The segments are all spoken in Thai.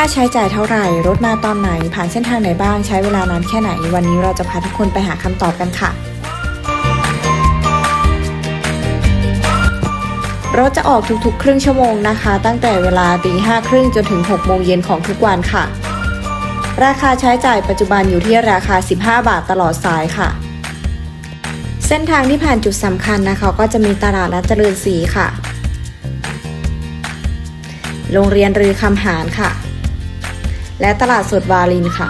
ค่าใช้จ่ายเท่าไหร่ รถมาตอนไหน ผ่านเส้นทางไหนบ้าง ใช้เวลานานแค่ไหน วันนี้เราจะพาทุกคนไปหาคำตอบกันค่ะ รถจะออกทุกๆ ครึ่งชั่วโมงนะคะ ตั้งแต่เวลาตีห้าครึ่งจนถึง6โมงเย็นของทุกวันค่ะ ราคาใช้จ่ายปัจจุบันอยู่ที่ราคา 15 บาทตลอดสายค่ะ เส้นทางที่ผ่านจุดสำคัญนะคะ ก็จะมีตลาดนัดเจริญศรีค่ะโรงเรียนรือคำหารค่ะ และตลาดสดวารินค่ะ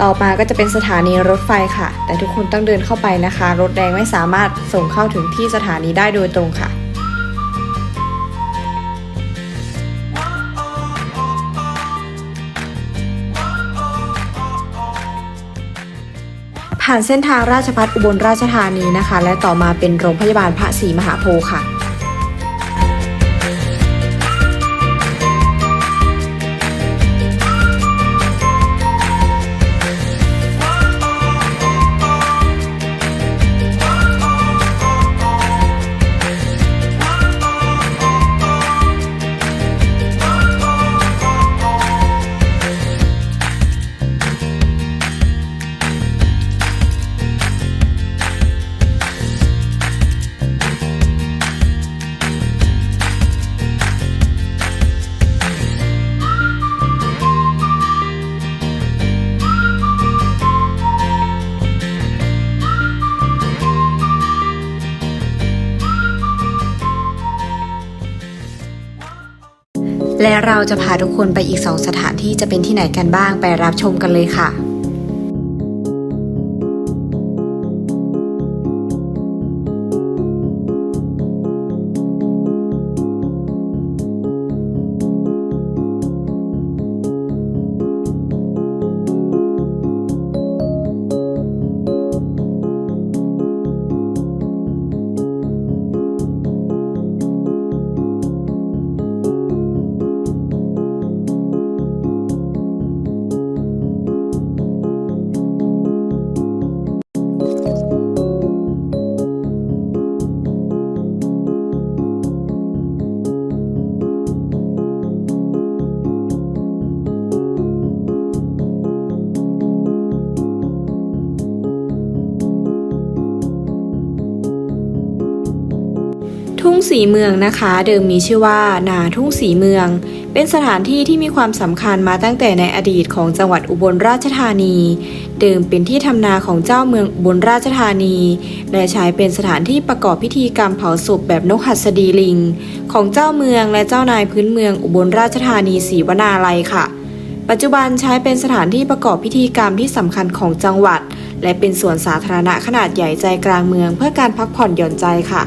ต่อมาก็จะเป็นสถานีรถไฟค่ะ แต่ทุกคนต้องเดินเข้าไปนะคะ รถแดงไม่สามารถส่งเข้าถึงที่สถานีได้โดยตรงค่ะ ผ่านเส้นทางราชพัฒอุบลราชธานีนะคะ และต่อมาเป็นโรงพยาบาลพระศรีมหาโพธิ์ค่ะ และเราจะพาทุกคนไปอีกสองสถานที่จะเป็นที่ไหนกันบ้างไปรับชมกันเลยค่ะ ทุ่งสีเมืองนะคะ เดิมมีชื่อว่า นาทุ่งสีเมือง เป็นสถานที่ที่มีความสำคัญมาตั้งแต่ในอดีตของจังหวัดอุบลราชธานี เดิมเป็นที่ทำนาของเจ้าเมืองอุบลราชธานี และใช้เป็นสถานที่ประกอบพิธีกรรมเผาศพแบบนกหัสดีลิง ของเจ้าเมืองและเจ้านายพื้นเมืองอุบลราชธานีศรีวนาลัยค่ะ ปัจจุบันใช้เป็นสถานที่ประกอบพิธีกรรมที่สำคัญของจังหวัด และเป็นสวนสาธารณะขนาดใหญ่ใจกลางเมือง เพื่อการพักผ่อนหย่อนใจค่ะ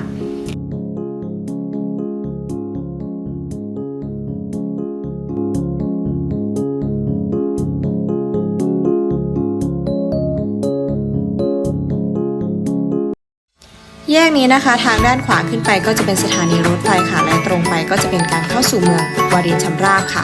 แยกนี้นะคะ ทางด้านขวาขึ้นไปก็จะเป็นสถานีรถไฟค่ะ และตรงไปก็จะเป็นการเข้าสู่เมืองวารินชำราบค่ะ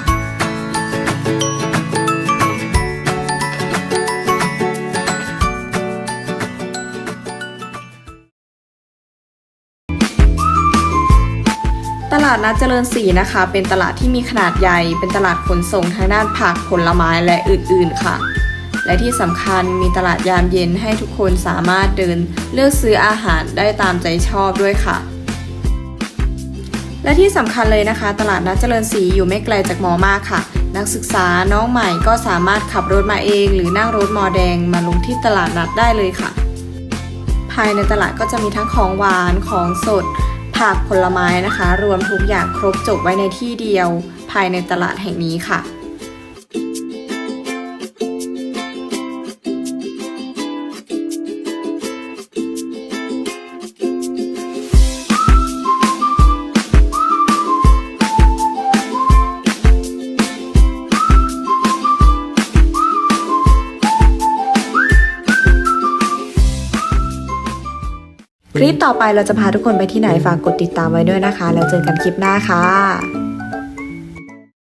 ตลาดนัดเจริญศรีนะคะ เป็นตลาดที่มีขนาดใหญ่ เป็นตลาดขนส่งทางด้านผักผลไม้และอื่น ๆ ค่ะ และที่สำคัญมีตลาดยามเย็นให้ทุกคนสามารถเดินเลือกซื้ออาหารได้ตามใจชอบด้วยค่ะ และที่สำคัญเลยนะคะ ตลาดนัดเจริญศรีอยู่ไม่ไกลจากมอมากค่ะ นักศึกษาน้องใหม่ก็สามารถขับรถมาเอง หรือนั่งรถมอแดงมาลงที่ตลาดนัดได้เลยค่ะ ภายในตลาดก็จะมีทั้งของหวานของสดผักผลไม้นะคะ รวมทุกอย่างครบจบไว้ในที่เดียว ภายในตลาดแห่งนี้ค่ะ ลิปต่อไปเราจะพาทุกคนไปที่ไหนฝากกดติดตามไว้ด้วยนะคะ แล้วเจอกันคลิปหน้าค่ะ